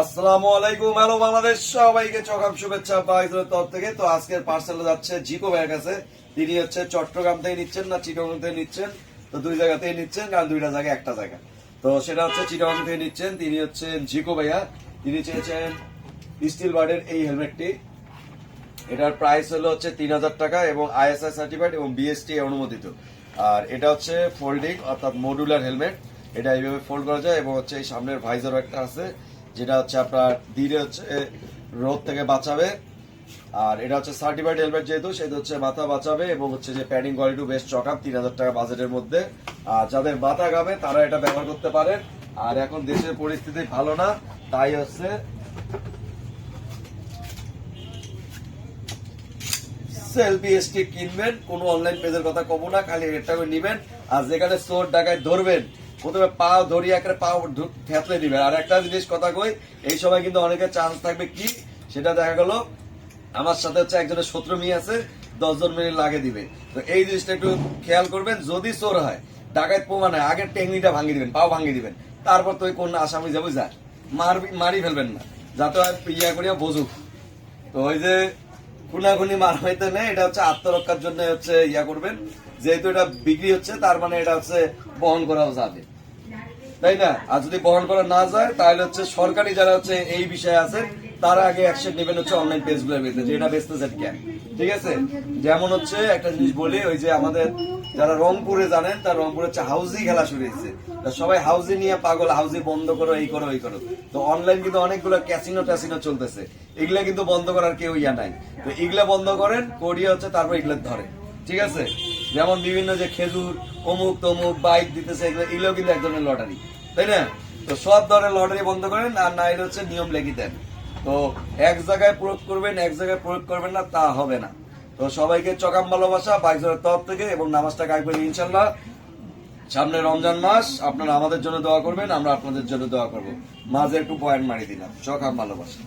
আসসালামু আলাইকুম, হ্যালো বাংলাদেশ, সবাইকে চকাম শুভেচ্ছা বাইজের তরফ থেকে। তো আজকের পার্সেল যাচ্ছে জিকো ভাইয়ের কাছে। তিনি হচ্ছে চট্টগ্রাম থেকে নিচ্ছেন না চিটগাং থেকে নিচ্ছেন? তো দুই জায়গা থেকে নিচ্ছেন কারণ দুইটা জায়গা, একটা জায়গা। তো সেটা হচ্ছে চিটগাং থেকে নিচ্ছেন, তিনি হচ্ছেন জিকো ভাইয়া। তিনি চেয়েছেন স্টিল বার্ডের এই হেলমেটটি। এটার প্রাইস হলো হচ্ছে তিন হাজার টাকা এবং আইএসআই সার্টিফাইড এবং বিএসটি অনুমোদিত। আর এটা হচ্ছে ফোল্ডিং, অর্থাৎ মডুলার হেলমেট। এটা এইভাবে ফোল্ড করা যায় এবং হচ্ছে এই সামনের ভাইজারও একটা আছে। যেটা হচ্ছে আপনার দিলে হচ্ছে রোদ থেকে বাঁচাবে। আর এটা হচ্ছে সার্টিফাইড হেলমেট যেহেতু, সেহেতু হচ্ছে মাথা বাঁচাবে এবং হচ্ছে যে প্যাডিং কোয়ালিটি বেশ চকাপ তিন হাজার টাকা বাজেটের মধ্যে। আর যাদের মাথা গাবে তারা এটা ব্যবহার করতে পারেন। আর এখন দেশের পরিস্থিতি ভালো না, তাই হচ্ছে সেলফি স্টিক কিনবেন। কোনো অনলাইন পেজের কথা কমো না, খালি রেটটা করে নিবেন। আর যেখানে সোর ডাকায় ধরবেন প্রথমে পা ধরিয়ে একটা পা থেতলে দিবে। আর একটা জিনিস কথা কই, এই সময় কিন্তু অনেকের চান্স থাকবে কি? সেটা দেখা গেল, আমার সাথে হচ্ছে একজনের শত্রু মেয়ে আছে, দশজন মিনিট লাগে দিবে। তো এই জিনিসটা একটু খেয়াল করবেন, যদি চোর হয়, ডাকাত প্রমাণ হয়, আগের টেকনিকটা ভাঙিয়ে দিবেন, পাও ভাঙিয়ে দিবেন। তারপর তো ওই কোন আসামি যাব, যা। মারবি, মারি ফেলবেন না, যাতে ইয়া করিয়া বসুক। তো ওই যে খুনাখুনি মার হইতে নেই, এটা হচ্ছে আত্মরক্ষার জন্য হচ্ছে ইয়া করবেন। যেহেতু এটা বিক্রি হচ্ছে, তার মানে এটা হচ্ছে বহন করাও যাবে। তাই না? আর যদি বহন করা না যায়, তাহলে হচ্ছে সরকারি যারা হচ্ছে এই বিষয়ে আছে তারা আগে অ্যাকশন নেবেন হচ্ছে অনলাইন পেজগুলো বেঁধে যে এটা বেচতেছে ঠিক আছে? যেমন হচ্ছে একটা জিনিস বলি, ওই যে আমাদের যারা রংপুরে জানেন, তার রংপুরে হচ্ছে হাউজি খেলা শুরু হয়েছে। সবাই হাউজি নিয়ে পাগল হাউজি বন্ধ করো, এই করো এই করো। তো অনলাইন কিন্তু অনেকগুলো ক্যাসিনো ট্যাসিনো চলতেছে। এগুলা কিন্তু বন্ধ করার কেউ ইয়া নাই। তো এগুলা বন্ধ করেন করিয়ে হচ্ছে তারপর এগুলো ধরে ঠিক আছে? যেমন বিভিন্ন যে খেজুর, অমুক তমুক, বাইক দিতেছে, এগুলো কিন্তু এক ধরনের লটারি। তাই না? তো সব ধরনের লটারি বন্ধ করেন, আর না হচ্ছে নিয়ম লেগে দেন। তো এক জায়গায় প্রয়োগ করবেন, এক জায়গায় প্রয়োগ করবেন না, তা হবে না। তো সবাইকে চকাম ভালোবাসা বাইজনের তরফ থেকে, এবং নামাজটা গাইবেন ইনশাল্লাহ সামনে রমজান মাস, আপনারা আমাদের জন্য দোয়া করবেন, আমরা আপনাদের জন্য দোয়া করব। মাঝে একটু পয়েন্ট মারি দিলাম, চকাম ভালোবাসা।